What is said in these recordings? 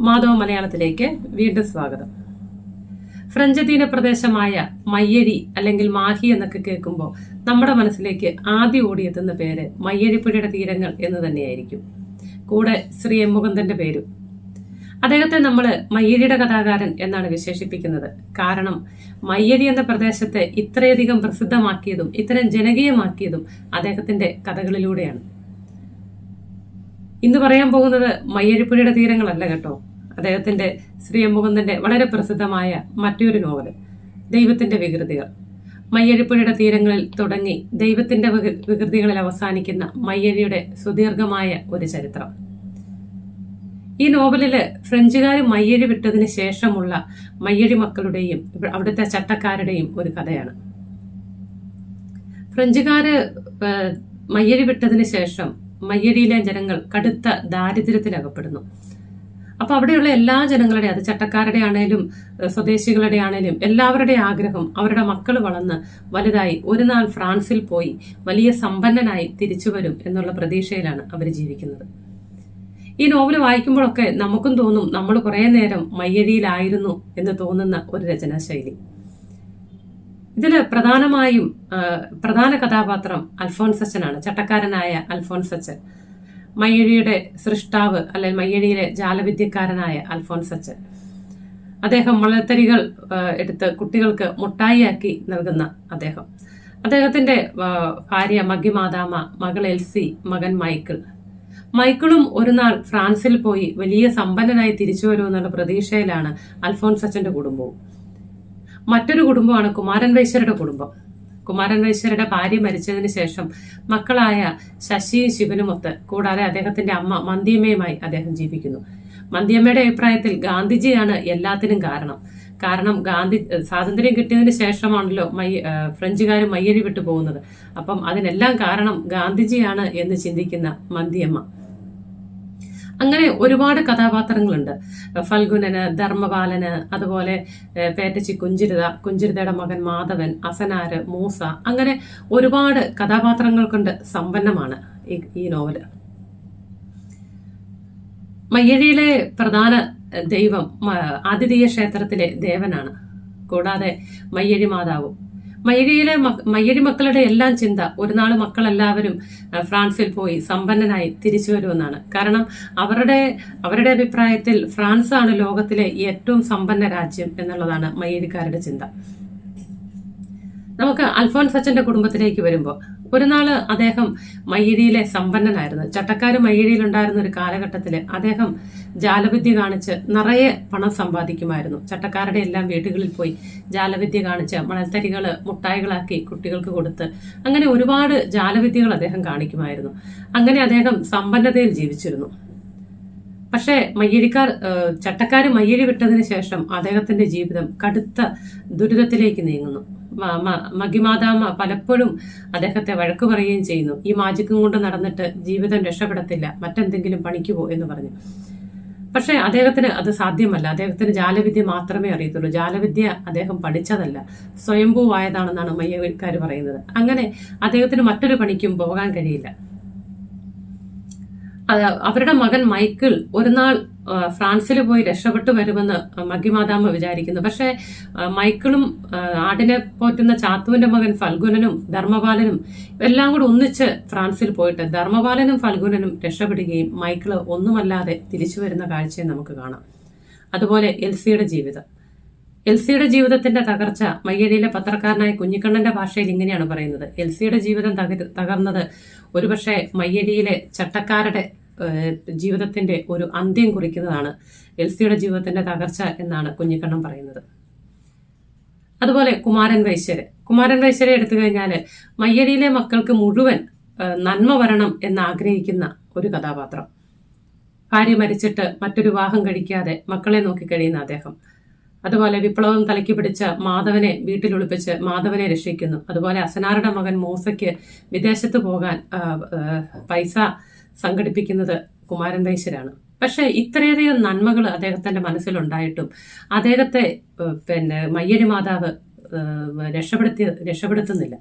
മാധവ മലയാളത്തിലേക്ക് വീണ്ടും സ്വാഗതം. ഫ്രഞ്ച് തീരപ്രദേശമായ മയ്യഴി അല്ലെങ്കിൽ മാഹി എന്നൊക്കെ കേൾക്കുമ്പോൾ നമ്മുടെ മനസ്സിലേക്ക് ആദ്യം ഓടിയെത്തുന്ന പേര് മയ്യഴിപ്പുഴയുടെ തീരങ്ങൾ എന്ന് തന്നെയായിരിക്കും. കൂടെ ശ്രീ എം മുകുന്ദന്റെ പേരും. അദ്ദേഹത്തെ നമ്മൾ മയ്യഴിയുടെ കഥാകാരൻ എന്നാണ് വിശേഷിപ്പിക്കുന്നത്. കാരണം മയ്യഴി എന്ന പ്രദേശത്തെ ഇത്രയധികം പ്രസിദ്ധമാക്കിയതും ഇത്രയും ജനകീയമാക്കിയതും അദ്ദേഹത്തിന്റെ കഥകളിലൂടെയാണ്. ഇന്ന് പറയാൻ പോകുന്നത് മയ്യഴിപ്പുഴയുടെ തീരങ്ങളല്ല കേട്ടോ. അദ്ദേഹത്തിന്റെ ശ്രീ എം മുകുന്ദന്റെ വളരെ പ്രസിദ്ധമായ മറ്റൊരു നോവൽ ദൈവത്തിന്റെ വികൃതികൾ. മയ്യഴിപ്പുഴയുടെ തീരങ്ങളിൽ തുടങ്ങി ദൈവത്തിന്റെ വികൃതികളിൽ അവസാനിക്കുന്ന മയ്യഴിയുടെ സുദീർഘമായ ഒരു ചരിത്രം. ഈ നോവലിൽ ഫ്രഞ്ചുകാർ മയ്യഴി വിട്ടതിന് ശേഷമുള്ള മയ്യഴി മക്കളുടെയും അവിടുത്തെ ചട്ടക്കാരുടെയും ഒരു കഥയാണ്. ഫ്രഞ്ചുകാര് മയ്യഴി വിട്ടതിന് ശേഷം മയ്യഴിയിലെ ജനങ്ങൾ കടുത്ത ദാരിദ്ര്യത്തിലകപ്പെടുന്നു. അപ്പോൾ അവിടെയുള്ള എല്ലാ ജനങ്ങളുടെ അത് ചട്ടക്കാരുടെ ആണേലും സ്വദേശികളുടെ ആണേലും എല്ലാവരുടെ ആഗ്രഹം അവരുടെ മക്കൾ വളർന്ന് വലുതായി ഒരു നാൾ ഫ്രാൻസിൽ പോയി വലിയ സമ്പന്നനായി തിരിച്ചു വരും എന്നുള്ള പ്രതീക്ഷയിലാണ് അവർ ജീവിക്കുന്നത്. ഈ നോവൽ വായിക്കുമ്പോഴൊക്കെ നമുക്കും തോന്നും നമ്മൾ കുറേ നേരം മയ്യഴിയിലായിരുന്നു എന്ന് തോന്നുന്ന ഒരു രചനാശൈലി. ഇതിൽ പ്രധാനമായും പ്രധാന കഥാപാത്രം അൽഫോൻസച്ചനാണ് ചട്ടക്കാരനായ അൽഫോൻസച്ചൻ മയ്യഴിയുടെ സൃഷ്ടാവ് അല്ലെങ്കിൽ മയ്യഴിയിലെ ജാലവിദ്യക്കാരനായ അൽഫോൻസച്ചൻ അദ്ദേഹം മുളത്തരികൾ എടുത്ത് കുട്ടികൾക്ക് മുട്ടായിയാക്കി നൽകുന്ന അദ്ദേഹം. അദ്ദേഹത്തിന്റെ ഭാര്യ ഭാര്യ മഗ്യമാതാമ മകൾ എൽസി മകൻ മൈക്കിൾ. മൈക്കിളും ഒരു നാൾ ഫ്രാൻസിൽ പോയി വലിയ സമ്പന്നനായി തിരിച്ചു വരുമെന്നുള്ള പ്രതീക്ഷയിലാണ് അൽഫോൻസച്ചന്റെ കുടുംബവും. മറ്റൊരു കുടുംബമാണ് കുമാരൻ വൈശ്യരുടെ കുടുംബം. കുമാരൻ വൈശ്യരുടെ ഭാര്യ മരിച്ചതിന് ശേഷം മക്കളായ ശശിയും ശിവനുമൊത്ത് കൂടാതെ അദ്ദേഹത്തിന്റെ അമ്മ മന്ദിയമ്മയുമായി അദ്ദേഹം ജീവിക്കുന്നു. മന്ദിയമ്മയുടെ അഭിപ്രായത്തിൽ ഗാന്ധിജിയാണ് എല്ലാത്തിനും കാരണം. കാരണം ഗാന്ധി സ്വാതന്ത്ര്യം കിട്ടിയതിന് ശേഷമാണല്ലോ മൈ ഫ്രഞ്ചുകാർ മയ്യഴി വിട്ടു പോകുന്നത്. അപ്പം അതിനെല്ലാം കാരണം ഗാന്ധിജിയാണ് എന്ന് ചിന്തിക്കുന്ന മന്തിയമ്മ. അങ്ങനെ ഒരുപാട് കഥാപാത്രങ്ങളുണ്ട്. ഫൽഗുനന് ധർമ്മപാലന് അതുപോലെ പേറ്റച്ചി കുഞ്ചിരിത കുഞ്ചിരിതയുടെ മകൻ മാധവൻ അസനാര് മൂസ അങ്ങനെ ഒരുപാട് കഥാപാത്രങ്ങൾ കൊണ്ട് സമ്പന്നമാണ് ഈ നോവൽ മയ്യഴിയിലെ പ്രധാന ദൈവം ആതിഥേയ ക്ഷേത്രത്തിലെ ദേവനാണ്. കൂടാതെ മയ്യഴി മാതാവും. മയ്യഴിയിലെ മയ്യഴി മക്കളുടെ എല്ലാം ചിന്ത ഒരു നാൾ മക്കളെല്ലാവരും ഫ്രാൻസിൽ പോയി സമ്പന്നനായി തിരിച്ചു വരുമെന്നാണ്. കാരണം അവരുടെ അവരുടെ അഭിപ്രായത്തിൽ ഫ്രാൻസാണ് ലോകത്തിലെ ഏറ്റവും സമ്പന്ന രാജ്യം എന്നുള്ളതാണ് മയ്യഴിക്കാരുടെ ചിന്ത. നമുക്ക് അൽഫോൻസ് അച്ഛന്റെ കുടുംബത്തിലേക്ക് വരുമ്പോൾ ഒരു നാൾ അദ്ദേഹം മയ്യഴിയിലെ സമ്പന്നനായിരുന്നു. ചട്ടക്കാർ മയ്യഴിയിൽ ഉണ്ടായിരുന്ന ഒരു കാലഘട്ടത്തിൽ അദ്ദേഹം ജാലവിദ്യ കാണിച്ച് നിറയെ പണം സമ്പാദിക്കുമായിരുന്നു. ചട്ടക്കാരുടെ എല്ലാം വീടുകളിൽ പോയി ജാലവിദ്യ കാണിച്ച് മണൽത്തരികൾ മുട്ടായികളാക്കി കുട്ടികൾക്ക് കൊടുത്ത് അങ്ങനെ ഒരുപാട് ജാലവിദ്യകൾ അദ്ദേഹം കാണിക്കുമായിരുന്നു. അങ്ങനെ അദ്ദേഹം സമ്പന്നതയിൽ ജീവിച്ചിരുന്നു. പക്ഷേ മയ്യഴിക്കാർ ചട്ടക്കാർ മയ്യഴി വിട്ടതിന് ശേഷം അദ്ദേഹത്തിന്റെ ജീവിതം കടുത്ത ദുരിതത്തിലേക്ക് നീങ്ങുന്നു. മഗിമാതാമ പലപ്പോഴും അദ്ദേഹത്തെ വഴക്ക് പറയുകയും ചെയ്യുന്നു. ഈ മാജിക്കും കൊണ്ട് നടന്നിട്ട് ജീവിതം രക്ഷപ്പെടത്തില്ല. മറ്റെന്തെങ്കിലും പണിക്ക് പോ എന്ന് പറഞ്ഞു. പക്ഷേ അദ്ദേഹത്തിന് അത് സാധ്യമല്ല. അദ്ദേഹത്തിന് ജാലവിദ്യ മാത്രമേ അറിയത്തുള്ളൂ. ജാലവിദ്യ അദ്ദേഹം പഠിച്ചതല്ല. സ്വയംഭൂവായതാണെന്നാണ് മയ്യക്കാർ പറയുന്നത്. അങ്ങനെ അദ്ദേഹത്തിന് മറ്റൊരു പണിക്കും പോകാൻ കഴിയില്ല. അവരുടെ മകൻ മൈക്കിൾ ഒരു നാൾ ഫ്രാൻസിൽ പോയി രക്ഷപ്പെട്ടു വരുമെന്ന് മഗിമാതാമ്മ വിചാരിക്കുന്നു. പക്ഷേ മൈക്കിളും ആടിനെ പോറ്റുന്ന ചാത്തുവിന്റെ മകൻ ഫൽഗുനനും ധർമ്മപാലനും എല്ലാം കൂടെ ഒന്നിച്ച് ഫ്രാൻസിൽ പോയിട്ട് ധർമ്മപാലനും ഫൽഗുനനും രക്ഷപ്പെടുകയും മൈക്കിൾ ഒന്നുമല്ലാതെ തിരിച്ചു വരുന്ന കാഴ്ചയെ നമുക്ക് കാണാം. അതുപോലെ എൽസിയുടെ ജീവിതം. എൽസിയുടെ ജീവിതത്തിന്റെ തകർച്ച മയ്യടിയിലെ പത്രക്കാരനായ കുഞ്ഞിക്കണ്ണന്റെ ഭാഷയിൽ ഇങ്ങനെയാണ് പറയുന്നത്. എൽസിയുടെ ജീവിതം തകർ- തകർന്നത് ഒരുപക്ഷെ മയ്യടിയിലെ ചട്ടക്കാരുടെ ഏഹ്, ജീവിതത്തിന്റെ ഒരു അന്ത്യം കുറിക്കുന്നതാണ് എൽസിയുടെ ജീവിതത്തിന്റെ തകർച്ച എന്നാണ് കുഞ്ഞിക്കണ്ണൻ പറയുന്നത്. അതുപോലെ കുമാരൻ വൈശ്യര്. കുമാരൻ വൈശ്യരെ എടുത്തു കഴിഞ്ഞാൽ മയ്യടിയിലെ മക്കൾക്ക് മുഴുവൻ നന്മ വരണം എന്ന് ആഗ്രഹിക്കുന്ന ഒരു കഥാപാത്രം. ഭാര്യ മരിച്ചിട്ട് മറ്റൊരു വിവാഹം കഴിക്കാതെ മക്കളെ നോക്കി കഴിയുന്ന അദ്ദേഹം. അതുപോലെ വിപ്ലവം തലയ്ക്ക് പിടിച്ച മാധവനെ വീട്ടിൽ ഒളിപ്പിച്ച് മാധവനെ രക്ഷിക്കുന്നു. അതുപോലെ അസനാറുടെ മകൻ മൂസയ്ക്ക് വിദേശത്ത് പോകാൻ പൈസ സംഘടിപ്പിക്കുന്നത് കുമാരൻ വൈശ്യരാണ് പക്ഷെ ഇത്രയധികം നന്മകൾ അദ്ദേഹത്തിന്റെ മനസ്സിലുണ്ടായിട്ടും അദ്ദേഹത്തെ പിന്നെ മയ്യഴി മാതാവ് രക്ഷപ്പെടുത്തി രക്ഷപ്പെടുത്തുന്നില്ല.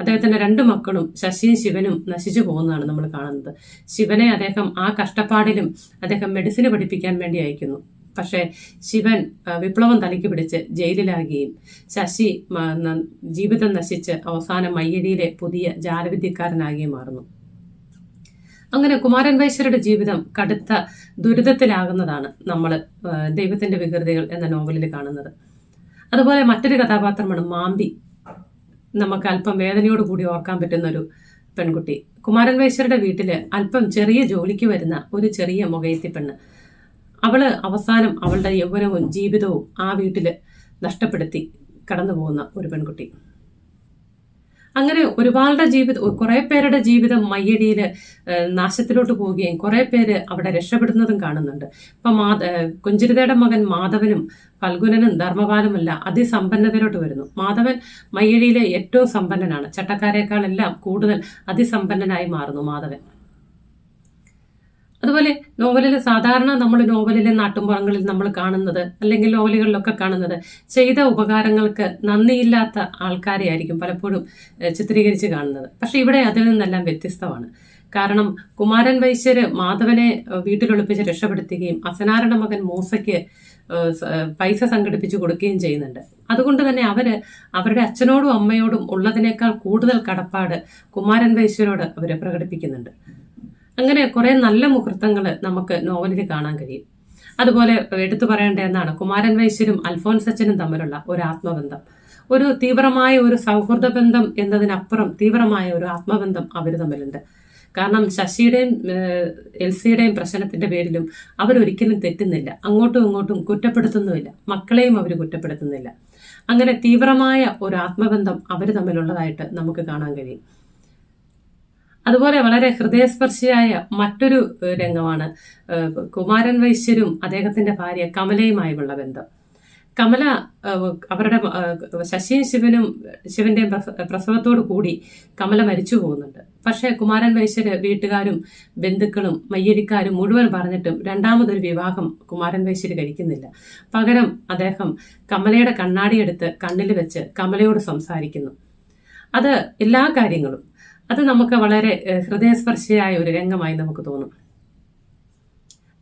അദ്ദേഹത്തിന്റെ രണ്ട് മക്കളും ശശിയും ശിവനും നശിച്ചു പോകുന്നതാണ് നമ്മൾ കാണുന്നത്. ശിവനെ അദ്ദേഹം ആ കഷ്ടപ്പാടിലും അദ്ദേഹം മെഡിസിൻ പഠിപ്പിക്കാൻ വേണ്ടി അയക്കുന്നു. പക്ഷേ ശിവൻ വിപ്ലവം തലയ്ക്ക് പിടിച്ച് ജയിലിലാകുകയും ശശി ജീവിതം നശിച്ച് അവസാനം മയ്യഴിയിലെ പുതിയ ജാലവിദ്യക്കാരനാകുകയും മാറുന്നു. അങ്ങനെ കുമാരൻ വൈശ്യരുടെ ജീവിതം കടുത്ത ദുരിതത്തിലാകുന്നതാണ് നമ്മൾ ദൈവത്തിന്റെ വികൃതികൾ എന്ന നോവലിൽ കാണുന്നത്. അതുപോലെ മറ്റൊരു കഥാപാത്രമാണ് മാമ്പി നമുക്ക് അല്പം വേദനയോട് കൂടി ഓർക്കാൻ പറ്റുന്ന ഒരു പെൺകുട്ടി. കുമാരൻ വൈശ്യരുടെ വീട്ടിൽ അല്പം ചെറിയ ജോലിക്ക് വരുന്ന ഒരു ചെറിയ മുഖയത്തി പെണ്ണ്. അവൾ അവസാനം അവളുടെ യൗവനവും ജീവിതവും ആ വീട്ടിൽ നഷ്ടപ്പെടുത്തി കടന്നു പോകുന്ന ഒരു പെൺകുട്ടി. അങ്ങനെ ഒരുപാടുടെ ജീവിതം കുറേ പേരുടെ ജീവിതം മയ്യടിയിൽ നാശത്തിലോട്ട് പോവുകയും കുറേ പേര് അവിടെ രക്ഷപ്പെടുന്നതും കാണുന്നുണ്ട്. ഇപ്പൊ മാ കുഞ്ചിരിതയുടെ മകൻ മാധവനും ഫൽഗുനനും ധർമ്മപാലുമല്ല അതിസമ്പന്നതയിലോട്ട് വരുന്നു. മാധവൻ മയ്യടിയിലെ ഏറ്റവും സമ്പന്നനാണ്. ചട്ടക്കാരേക്കാളെല്ലാം കൂടുതൽ അതിസമ്പന്നനായി മാറുന്നു മാധവൻ. നോവലിൽ സാധാരണ നമ്മൾ നോവലിലെ നാട്ടുമ്പുറങ്ങളിൽ നമ്മൾ കാണുന്നത് അല്ലെങ്കിൽ നോവലുകളിലൊക്കെ കാണുന്നത് ചെയ്ത ഉപകാരങ്ങൾക്ക് നന്ദിയില്ലാത്ത ആൾക്കാരെ ആയിരിക്കും പലപ്പോഴും ചിത്രീകരിച്ച് കാണുന്നത്. പക്ഷെ ഇവിടെ അതിൽ നിന്നെല്ലാം വ്യത്യസ്തമാണ്. കാരണം കുമാരൻ വൈശ്യര് മാധവനെ വീട്ടിലൊളിപ്പിച്ച് രക്ഷപ്പെടുത്തുകയും അസനാരുടെ മകൻ മൂസയ്ക്ക് പൈസ സംഘടിപ്പിച്ചു കൊടുക്കുകയും ചെയ്യുന്നുണ്ട്. അതുകൊണ്ട് തന്നെ അവർ അവരുടെ അച്ഛനോടും അമ്മയോടും ഉള്ളതിനേക്കാൾ കൂടുതൽ കടപ്പാട് കുമാരൻ വൈശ്യരോട് അവർ പ്രകടിപ്പിക്കുന്നുണ്ട്. അങ്ങനെ കുറെ നല്ല മുഹൂർത്തങ്ങൾ നമുക്ക് നോവലിൽ കാണാൻ കഴിയും. അതുപോലെ എടുത്തു പറയേണ്ട എന്നാണ് കുമാരൻ വൈശ്യരും അൽഫോൻസ് അച്ഛനും തമ്മിലുള്ള ഒരു ആത്മബന്ധം. ഒരു തീവ്രമായ ഒരു സൗഹൃദ ബന്ധം എന്നതിനപ്പുറം തീവ്രമായ ഒരു ആത്മബന്ധം അവർ തമ്മിലുണ്ട്. കാരണം ശശിയുടെയും എൽസിയുടെയും പ്രശ്നത്തിന്റെ പേരിലും അവരൊരിക്കലും തെറ്റുന്നില്ല. അങ്ങോട്ടും ഇങ്ങോട്ടും കുറ്റപ്പെടുത്തുന്നുമില്ല. മക്കളെയും അവർ കുറ്റപ്പെടുത്തുന്നില്ല. അങ്ങനെ തീവ്രമായ ഒരു ആത്മബന്ധം അവർ തമ്മിലുള്ളതായിട്ട് നമുക്ക് കാണാൻ കഴിയും. അതുപോലെ വളരെ ഹൃദയസ്പർശിയായ മറ്റൊരു രംഗമാണ് കുമാരൻ വൈശ്യരും അദ്ദേഹത്തിന്റെ ഭാര്യ കമലയുമായുമുള്ള ബന്ധം. കമല അവരുടെ ശശിയും ശിവനും ശിവന്റെയും പ്രസ- പ്രസവത്തോടു കൂടി കമല മരിച്ചു പോകുന്നുണ്ട്. പക്ഷേ കുമാരൻ വൈശ്യര് വീട്ടുകാരും ബന്ധുക്കളും മയ്യടിക്കാരും മുഴുവൻ പറഞ്ഞിട്ടും രണ്ടാമതൊരു വിവാഹം കുമാരൻ വൈശ്യര് കഴിക്കുന്നില്ല. പകരം അദ്ദേഹം കമലയുടെ കണ്ണാടിയെടുത്ത് കണ്ണിൽ വെച്ച് കമലയോട് സംസാരിക്കുന്നു. അത് എല്ലാ കാര്യങ്ങളും അത് നമുക്ക് വളരെ ഹൃദയസ്പർശിയായ ഒരു രംഗമായി നമുക്ക് തോന്നും.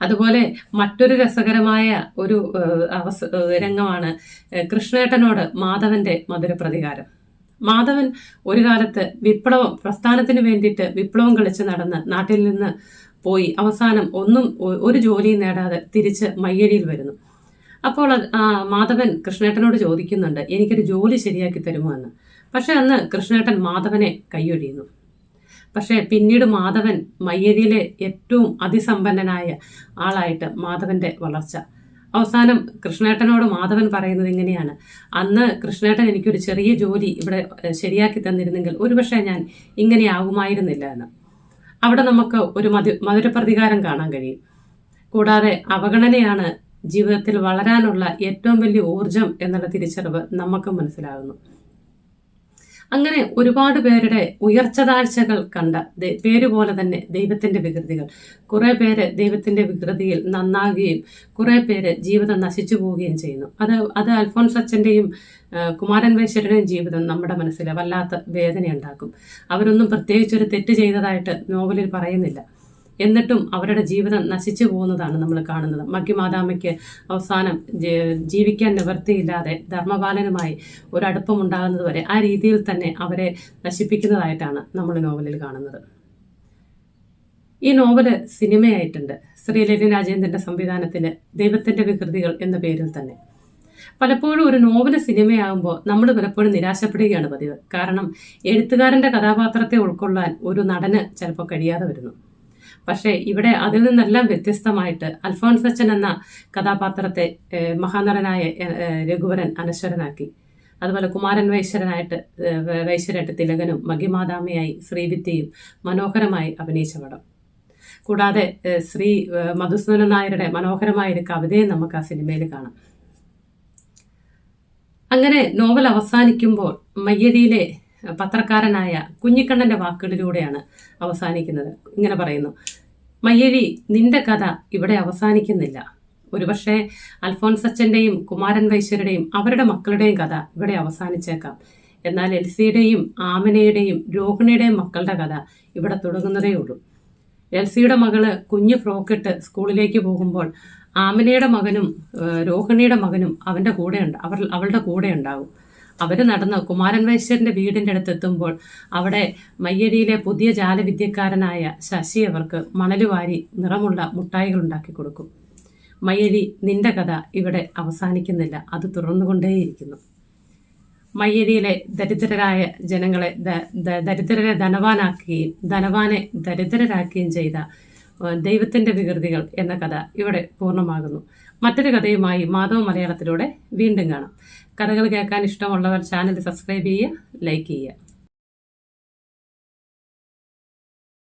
അതുപോലെ മറ്റൊരു രസകരമായ ഒരു അവസ രംഗമാണ് കൃഷ്ണേട്ടനോട് മാധവന്റെ മധുര പ്രതികാരം മാധവൻ ഒരു കാലത്ത് വിപ്ലവം പ്രസ്ഥാനത്തിന് വേണ്ടിയിട്ട് വിപ്ലവം കളിച്ച് നടന്ന് നാട്ടിൽ നിന്ന് പോയി അവസാനം ഒന്നും ഒരു ജോലിയും നേടാതെ തിരിച്ച് മയ്യഴിയിൽ വരുന്നു. അപ്പോൾ മാധവൻ കൃഷ്ണേട്ടനോട് ചോദിക്കുന്നുണ്ട് എനിക്കൊരു ജോലി ശരിയാക്കി തരുമോ? എന്ന്. പക്ഷെ അന്ന് കൃഷ്ണേട്ടൻ മാധവനെ കൈയൊഴിയുന്നു. പക്ഷേ പിന്നീട് മാധവൻ മയ്യഴിയിലെ ഏറ്റവും അതിസമ്പന്നനായ ആളായിട്ട് മാധവന്റെ വളർച്ച. അവസാനം കൃഷ്ണേട്ടനോട് മാധവൻ പറയുന്നത് ഇങ്ങനെയാണ്. അന്ന് കൃഷ്ണേട്ടൻ എനിക്കൊരു ചെറിയ ജോലി ഇവിടെ ശരിയാക്കി തന്നിരുന്നെങ്കിൽ ഒരുപക്ഷെ ഞാൻ ഇങ്ങനെ ആകുമായിരുന്നില്ല എന്ന്. അവിടെ നമുക്ക് ഒരു മധു മധുരപ്രതികാരം കാണാൻ കഴിയും. കൂടാതെ അവഗണനയാണ് ജീവിതത്തിൽ വളരാനുള്ള ഏറ്റവും വലിയ ഊർജം എന്നുള്ള തിരിച്ചറിവ് നമുക്ക് മനസ്സിലാകുന്നു അങ്ങനെ ഒരുപാട് പേരുടെ ഉയർച്ച താഴ്ചകൾ കണ്ട പേര് പോലെ തന്നെ ദൈവത്തിന്റെ വികൃതികൾ. കുറേ പേര് ദൈവത്തിന്റെ വികൃതിയിൽ നന്നാകുകയും കുറേ പേര് ജീവിതം നശിച്ചു പോവുകയും ചെയ്യുന്നു. അത് അത് അൽഫോൺസ് അച്ഛന്റെയും കുമാരൻ വൈശ്വരുടെയും ജീവിതം നമ്മുടെ മനസ്സിൽ വല്ലാത്ത വേദനയുണ്ടാക്കും. അവരൊന്നും പ്രത്യേകിച്ച് ഒരു തെറ്റ് ചെയ്തതായിട്ട് നോവലിൽ പറയുന്നില്ല. എന്നിട്ടും അവരുടെ ജീവിതം നശിച്ചു പോകുന്നതാണ് നമ്മൾ കാണുന്നത്. മഗ്യമാതാമയ്ക്ക് അവസാനം ജീവിക്കാൻ നിവൃത്തിയില്ലാതെ ധർമ്മപാലനുമായി വരെ ആ രീതിയിൽ തന്നെ അവരെ നശിപ്പിക്കുന്നതായിട്ടാണ് നമ്മൾ നോവലിൽ കാണുന്നത്. ഈ നോവൽ സിനിമയായിട്ടുണ്ട്. ശ്രീലലി രാജേന്ദ്രന്റെ സംവിധാനത്തിന് ദൈവത്തിന്റെ വികൃതികൾ എന്ന പേരിൽ തന്നെ. പലപ്പോഴും ഒരു നോവൽ സിനിമയാകുമ്പോൾ നമ്മൾ പലപ്പോഴും നിരാശപ്പെടുകയാണ് പതിവ്. കാരണം എഴുത്തുകാരന്റെ കഥാപാത്രത്തെ ഉൾക്കൊള്ളാൻ ഒരു നടന് ചിലപ്പോൾ കഴിയാതെ വരുന്നു. പക്ഷേ ഇവിടെ അതിൽ നിന്നെല്ലാം വ്യത്യസ്തമായിട്ട് അൽഫോൺസ് അച്ഛൻ എന്ന കഥാപാത്രത്തെ മഹാനടനായ രഘുവരൻ അനശ്വരനാക്കി. അതുപോലെ കുമാരൻ വൈശ്വരനായിട്ട് വൈശ്വരായിട്ട് തിലകനും മഗിമാതാമയായി ശ്രീവിദ്യയും മനോഹരമായി അഭിനയിച്ച പടം. കൂടാതെ ശ്രീ മധുസൂദന നായരുടെ മനോഹരമായ ഒരു കവിതയും നമുക്ക് ആ സിനിമയിൽ കാണാം. അങ്ങനെ നോവൽ അവസാനിക്കുമ്പോൾ മയ്യടിയിലെ പത്രക്കാരനായ കുഞ്ഞിക്കണ്ണന്റെ വാക്കുകളിലൂടെയാണ് അവസാനിക്കുന്നത്. ഇങ്ങനെ പറയുന്നു. മയ്യഴി നിന്റെ കഥ ഇവിടെ അവസാനിക്കുന്നില്ല. ഒരുപക്ഷെ അൽഫോൻസ് അച്ഛന്റെയും കുമാരൻ വൈശ്വരുടെയും അവരുടെ മക്കളുടെയും കഥ ഇവിടെ അവസാനിച്ചേക്കാം. എന്നാൽ എൽസിയുടെയും ആമനയുടെയും രോഹിണിയുടെയും മക്കളുടെ കഥ ഇവിടെ തുടങ്ങുന്നതേ ഉള്ളൂ. എൽസിയുടെ മകൾ കുഞ്ഞു ഫ്രോക്കിട്ട് സ്കൂളിലേക്ക് പോകുമ്പോൾ ആമനയുടെ മകനും രോഹിണിയുടെ മകനും അവന്റെ കൂടെ ഉണ്ട് അവർ അവളുടെ കൂടെ ഉണ്ടാവും അവർ നടന്ന് കുമാരൻ വൈശ്യന്റെ വീടിന്റെ അടുത്ത് എത്തുമ്പോൾ അവിടെ മയ്യടിയിലെ പുതിയ ജാലവിദ്യക്കാരനായ ശശി അവർക്ക് മണലുവാരി നിറമുള്ള മുട്ടായികൾ ഉണ്ടാക്കി കൊടുക്കും. മയ്യടി നിന്റെ കഥ ഇവിടെ അവസാനിക്കുന്നില്ല. അത് തുടർന്നുകൊണ്ടേയിരിക്കുന്നു മയ്യടിയിലെ ദരിദ്രരായ ജനങ്ങളെ ദരിദ്രരെ ധനവാനാക്കുകയും ധനവാനെ ദരിദ്രരാക്കുകയും ചെയ്ത ദൈവത്തിന്റെ വികൃതികൾ എന്ന കഥ ഇവിടെ പൂർണമാകുന്നു. മറ്റൊരു കഥയുമായി മാധവ മലയാളത്തിലൂടെ വീണ്ടും കാണാം. കഥകൾ കേൾക്കാൻ ഇഷ്ടമുള്ളവർ ചാനൽ സബ്സ്ക്രൈബ് ചെയ്യുക ലൈക്ക് ചെയ്യുക.